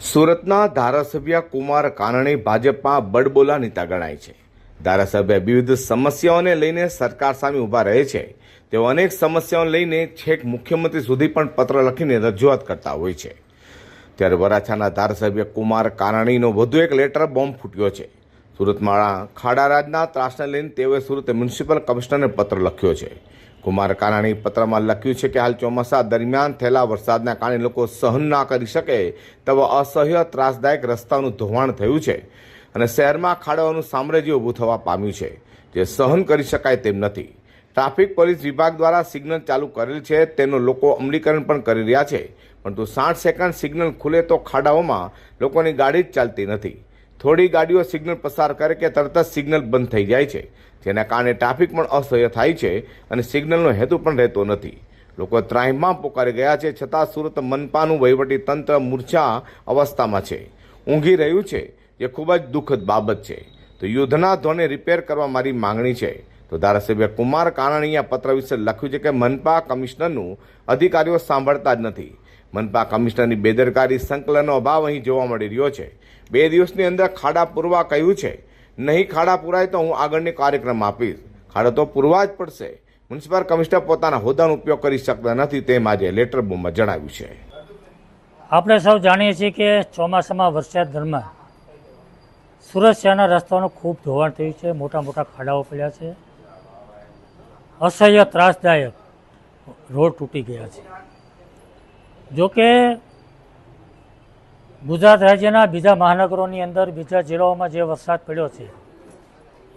સુરતના ધારાસભ્ય કુમાર કાનાણી ભાજપમાં બડબોલા નેતા ગણાય છે. ધારાસભ્ય વિવિધ સમસ્યાઓને લઈને સરકાર સામે ઊભા રહે છે. તેઓ અનેક સમસ્યાઓને લઈને છેક મુખ્યમંત્રી સુધી પણ પત્ર લખીને રજૂઆત કરતા હોય છે. ત્યારે વરાછાના ધારાસભ્ય કુમાર કાનાણીનો વધુ એક લેટર બોમ્બ ફૂટ્યો છે. સુરતમાં ખાડારાજના ત્રાસને લઈને તેઓએ સુરત મ્યુનિસિપલ કમિશનરને પત્ર લખ્યો છે. કુમાર કાનાણી પત્રમાં લખ્યું છે કે હાલ ચોમાસા દરમિયાન થયેલા વરસાદના કારણે લોકો સહન ના કરી શકે તેવા અસહ્ય, ત્રાસદાયક રસ્તાનું ધોવાણ થયું છે અને શહેરમાં ખાડાઓનું સામ્રાજ્ય ઊભું થવા પામ્યું છે. જે સહન કરી શકાય તેમ નથી. ટ્રાફિક પોલીસ વિભાગ દ્વારા સિગ્નલ ચાલુ કરેલ છે, તેનું લોકો અમલીકરણ પણ કરી રહ્યા છે. પરંતુ સાઠ સેકન્ડ સિગ્નલ ખુલે તો ખાડાઓમાં લોકોની ગાડી જ ચાલતી નથી. થોડી ગાડીઓ સિગ્નલ પસાર કરે કે તરત જ સિગ્નલ બંધ થઈ જાય છે. જેના કારણે ટ્રાફિક પણ અસહ્ય થાય છે અને સિગ્નલનો હેતુ પણ રહેતો નથી. લોકો ત્રાહિમામ પોકારી ગયા છે, છતાં સુરત મનપાનું વહીવટી તંત્ર મૂર્છા અવસ્થામાં છે. ઊંઘી રહ્યું છે, જે ખૂબ જ દુઃખદ બાબત છે. તો યુદ્ધના ધોને રિપેર કરવા મારી માંગણી છે. તો ધારાસભ્ય કુમાર કાનાણીએ પત્ર વિશે લખ્યું છે કે મનપા કમિશનરનું અધિકારીઓ સાંભળતા જ નથી. મનપા કમિશનરની બેદરકારી સંકલનનો અભાવ અહીં જોવા મળી રહ્યો છે. બે દિવસની અંદર ખાડા પૂરવા કહ્યું છે. નહીં ખાડા પુરાય તો હું આગળની કાર્યક્રમ આપીશ. ખાડા તો પૂરવા જ પડશે. મ્યુનિસિપલ કમિશનર પોતાના હોદ્દાનો ઉપયોગ કરી શકતા નથી તેમ આજે લેટર બોમ્બમાં જણાવ્યું છે. આપણે સૌ જાણીએ છીએ કે ચોમાસામાં વરસાદ દરમિયાન સુરત શહેરના રસ્તાઓનું ખૂબ ધોવાણ થયું છે. મોટા મોટા ખાડાઓ પડ્યા છે. અસહ્ય ત્રાસદાયક રોડ તૂટી ગયા છે. જોકે ગુજરાત રાજ્યના બીજા મહાનગરોની અંદર બીજા જિલ્લાઓમાં જે વરસાદ પડ્યો છે,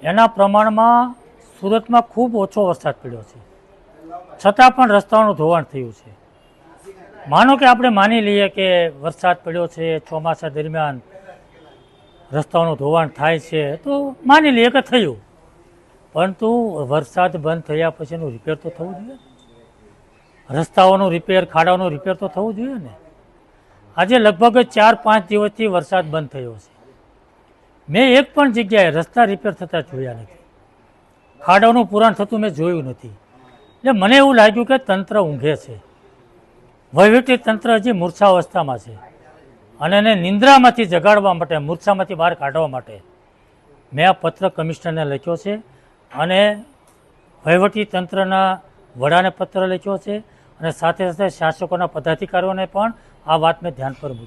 એના પ્રમાણમાં સુરતમાં ખૂબ ઓછો વરસાદ પડ્યો છે. છતાં પણ રસ્તાઓનું ધોવાણ થયું છે. માનો કે આપણે માની લઈએ કે વરસાદ પડ્યો છે, ચોમાસા દરમિયાન રસ્તાઓનું ધોવાણ થાય છે, તો માની લઈએ કે થયું. પરંતુ વરસાદ બંધ થયા પછીનું રિપેર તો થવું જોઈએ. રસ્તાઓનું રિપેર ખાડાઓનું રિપેર તો થવું જોઈએ ને. આજે લગભગ ચાર પાંચ દિવસથી વરસાદ બંધ થયો છે. મેં એક પણ જગ્યાએ રસ્તા રિપેર થતા જોયા નથી. ખાડાઓનું પુરાણ થતું મેં જોયું નથી. એટલે મને એવું લાગ્યું કે તંત્ર ઊંઘે છે. વહીવટી તંત્ર હજી મૂર્છાવસ્થામાં છે. અને એને નિંદ્રામાંથી જગાડવા માટે, મૂર્છામાંથી બહાર કાઢવા માટે મેં આ પત્ર કમિશનરને લખ્યો છે અને વહીવટી તંત્રના વડાને પત્ર લખ્યો છે. અને સાથે સાથે શાસકોના પદાધિકારીઓને પણ આ વાત મેં ધ્યાન પર મૂકી